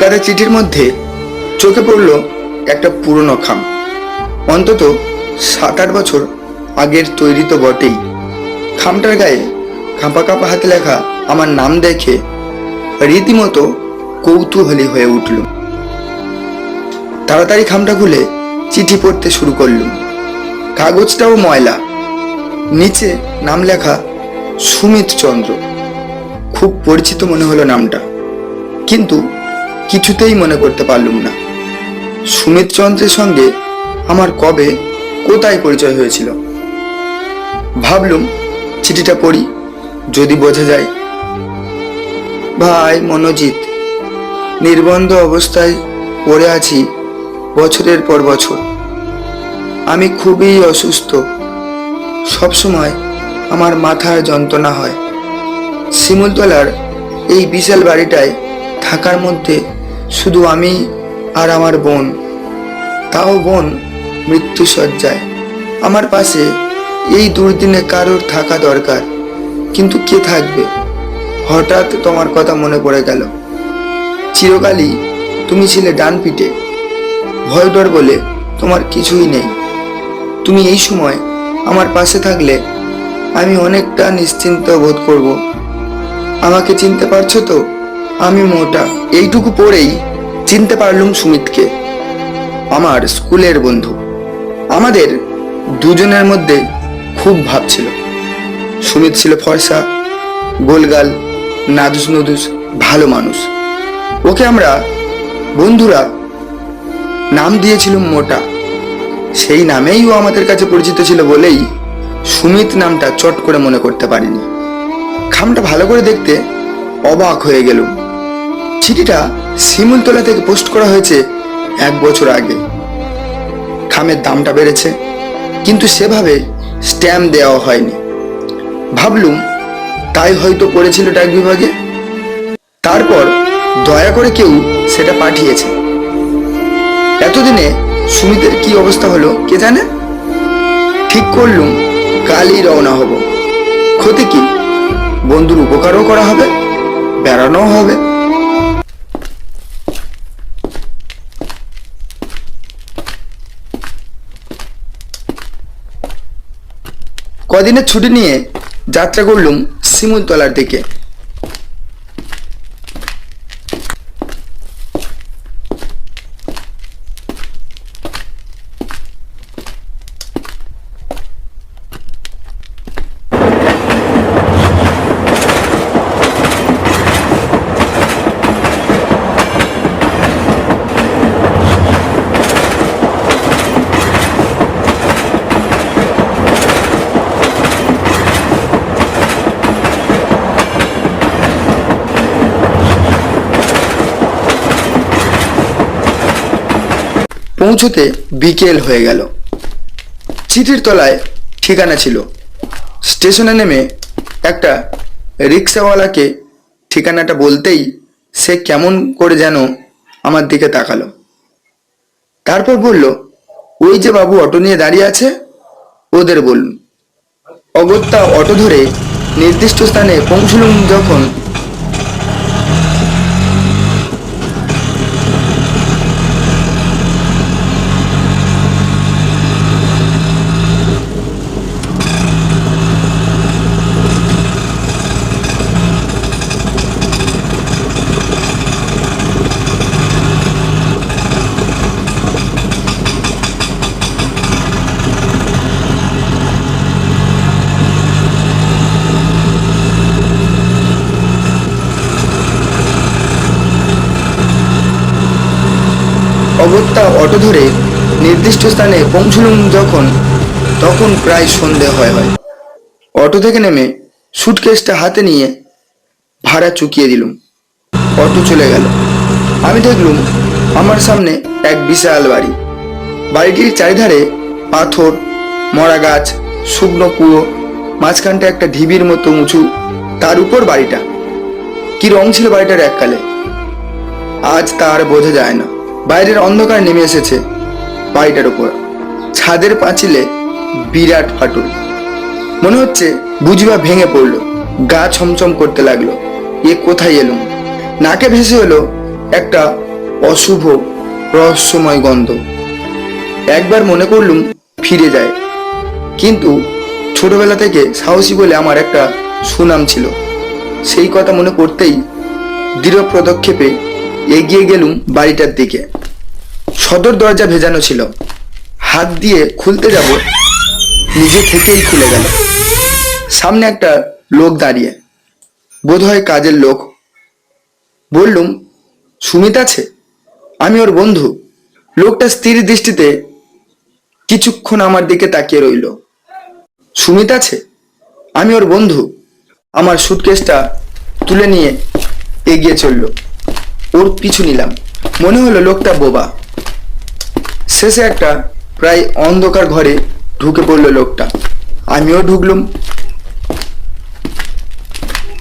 গাদা চিঠির মধ্যে চোখে পড়ল একটা পুরনো খাম। অন্তত সাত আট বছর আগের তৈরি তো বটেই। খামটার গায়ে খাঁপা কাঁপা হাতে লেখা আমার নাম দেখে রীতিমতো কৌতূহলী হয়ে উঠল। তাড়াতাড়ি খামটা খুলে চিঠি পড়তে শুরু করলুম কাগজটাও ময়লা। নিচে নাম লেখা সুমিত চন্দ্র। খুব পরিচিত মনে হলো নামটা। কিন্তু কিছুতেই মনে করতে পারলুম না। সুমিত চন্দ্রের সঙ্গে আমার কবে, কোথায় পরিচয় হয়েছিল? ভাবলুম, চিঠিটা পড়ি, যদি বোঝা যায়। ভাই, মনোজিৎ, নির্বন্ধ অবস্থায় পড়ে আছি বছরের পর বছর। আমি খুবই অসুস্থ। সবসময় আমার মাথার যন্ত্রণা হয়। শিমুলতলার এই বিশাল বাড়িটায় থাকার মধ্যে শুধু আমি আর আমার বোন। তাও বোন মৃত্যুসজ্জায়। আমার পাশে এই দুর্দিনে কারোর থাকা দরকার। কিন্তু কে থাকবে? হঠাৎ তোমার কথা মনে পড়ে গেল। চিরকালই তুমি ছিলে ডান পিঠে ভয় ডর বলে তোমার কিছুই নেই। তুমি এই সময় আমার পাশে থাকলে আমি অনেকটা নিশ্চিন্ত বোধ করব। আমাকে চিনতে পারছ তো? আমি মোটা। এইটুকু পড়েই চিনতে পারলুম সুমিতকে, আমার স্কুলের বন্ধু। আমাদের দুজনের মধ্যে খুব ভাব ছিল। সুমিত ছিল ফর্সা, গোলগাল, নাদুস নুদুস, ভালো মানুষ। ওকে আমরা বন্ধুরা নাম দিয়েছিলাম মোটা। সেই নামেই ও আমাদের কাছে পরিচিত ছিল বলেই সুমিত নামটা চট করে মনে করতে পারিনি। খামটা ভালো করে দেখতে অবাক হয়ে গেলুম। চিঠিটা শিমুলতলা থেকে পোস্ট করা হয়েছে এক বছর আগে। খামের দামটা বেড়েছে, কিন্তু সেভাবে স্ট্যাম্প দেওয়া হয়নি। ভাবলুম, তাই হয়তো পড়েছিল ডাক বিভাগে। তারপর দয়া করে কেউ সেটা পাঠিয়েছে। এতদিনে সুমিতের কি অবস্থা হলো কে জানে? ঠিক করলুম, কালই রওনা হব। ক্ষতি কি? বন্ধুর উপকারও করা হবে, বেড়ানোও হবে। কদিনের ছুটি নিয়ে যাত্রা করলুম শিমুলতলার দিকে। পৌঁছতে বিকেল হয়ে গেল। চিঠির তলায় ঠিকানা ছিল। স্টেশনে নেমে একটা রিক্সাওয়ালাকে ঠিকানাটা বলতেই সে কেমন করে যেন আমার দিকে তাকালো। তারপর বলল, ওই যে বাবু অটো নিয়ে দাঁড়িয়ে আছে, ওদের বলুন। অগত্যা অটো ধরে নির্দিষ্ট স্থানে পৌঁছলুম যখন অগত্যা অটো ধরে নির্দিষ্ট স্থানে পৌঁছলুম যখন, তখন প্রায় সন্ধে হয় হয়। অটো থেকে নেমে সুটকেসটা হাতে নিয়ে ভাড়া চুকিয়ে দিলুম। অটো চলে গেল। আমি দেখলুম আমার সামনে এক বিশাল বাড়ি। বাড়িটির চারিধারে পাথর মরা গাছ শুকনো কুয়ো, মাঝখানটা একটা ঢিবির মতো উঁচু। তার উপর বাড়িটা। কি রং ছিল বাড়িটার এককালে? আজ তার বোঝা যায় না। বাইরের অন্ধকার নেমে এসেছে বাড়িটার উপর। ছাদের পাঁচিলে বিরাট ফাটল। মনে হচ্ছে বুঝবা ভেঙে পড়ল। গা ছমছম করতে লাগল। এ কোথায় এলুম নাকে ভেসে হলো একটা অশুভ রহস্যময় গন্ধ। একবার মনে করলুম ফিরে যায়। কিন্তু ছোটবেলা থেকে সাহসী বলে আমার একটা সুনাম ছিল। সেই কথা মনে করতেই দৃঢ় পদক্ষেপে এগিয়ে গেলুম বাড়িটার দিকে। সদর দরজা ভেজানো ছিল। হাত দিয়ে খুলতে যাব, নিজে থেকেই খুলে গেল। সামনে একটা লোক দাঁড়িয়ে। বোধহয় কাজের লোক। বললুম, সুমিত আছে? আমি ওর বন্ধু। লোকটা স্থির দৃষ্টিতে কিছুক্ষণ আমার দিকে তাকিয়ে রইল। সুমিত আছে? আমি ওর বন্ধু। আমার সুটকেসটা তুলে নিয়ে এগিয়ে চলল। ওর পিছু নিলাম। মনে হলো লোকটা বোবা। শেষে একটা প্রায় অন্ধকার ঘরে ঢুকে পড়ল লোকটা। আমিও ঢুকলুম।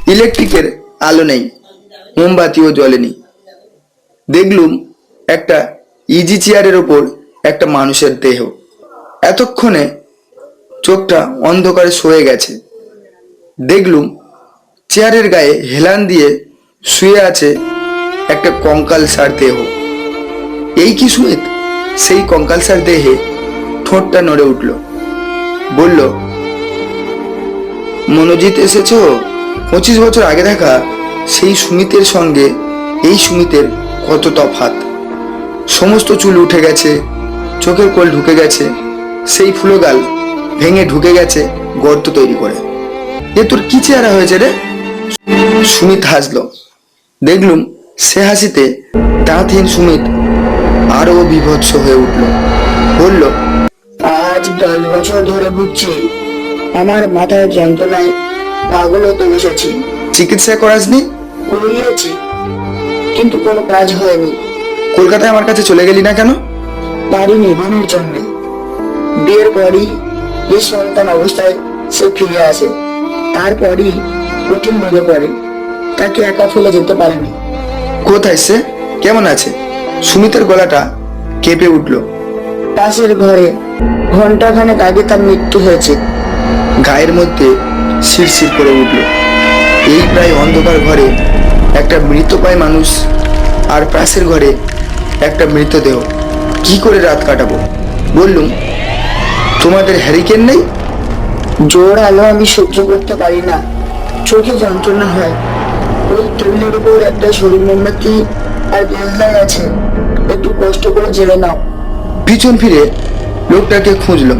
ইলেকট্রিকের আলো নেই, মোমবাতিও জ্বলেনি। দেখলুম একটা ইজি চেয়ারের ওপর একটা মানুষের দেহ। এতক্ষণে চোখটা অন্ধকারে সয়ে গেছে। দেখলুম চেয়ারের গায়ে হেলান দিয়ে শুয়ে আছে একটা কঙ্কাল সার দেহ। এই কি সুমিত? সেই কঙ্কালসার দেহে ঠোঁটটা নড়ে উঠল। বলল, মনোজিৎ এসেছ? পঁচিশ বছর আগে দেখা সেই সুমিতের সঙ্গে। এই সুমিতের কত তফাত সমস্ত চুল উঠে গেছে, চোখের কোল ঢুকে গেছে, সেই ফুলোগাল ভেঙে ঢুকে গেছে গর্ত তৈরি করে। এ তোর কি চেহারা হয়েছে রে? সুমিত হাসলো। দেখলুম সে হাসিতে দাঁতহীন সুমিত আরও বিভৎস হয়ে উঠল। বলল আজ দশ বছর ধরে ভুগছি আমার মাথায় যন্ত্রণায় পাগল হতে বসেছি। চিকিৎসা করাসনি? করিয়েছি কিন্তু কোনো কাজ হয়নি। কলকাতায় আমার কাছে চলে গেলি না কেন? বাড়ি নির্মাণের জন্য। বিয়ের পরই এই সন্তান অবস্থায় সে ফিরে আসে। তারপরই কঠিন লেগে পড়ে। তাকে একা ফেলে যেতে পারেনি। কোথায় সে? কেমন আছে? সুমিতের গলাটা কেঁপে উঠল। পাশের ঘরে ঘন্টাখানেক আগে তার মৃত্যু হয়েছে। গায়ের মধ্যে শিরশির করে উঠল। এই প্রায় অন্ধকার ঘরে একটা মৃতপায় মানুষ আর পাশের ঘরে একটা মৃতদেহ। কি করে রাত কাটাবো? বললুম তোমাদের হ্যারিকেন নেই? জোর আলো আমি সহ্য করতে পারি না। চোখে যন্ত্রণা হয়। ওই টেবিলের উপর একটা শরীর মোমবাতি আর আছে। একটু কষ্ট করে জেলে নাও। পিছন ফিরে লোকটাকে খুঁজলাম।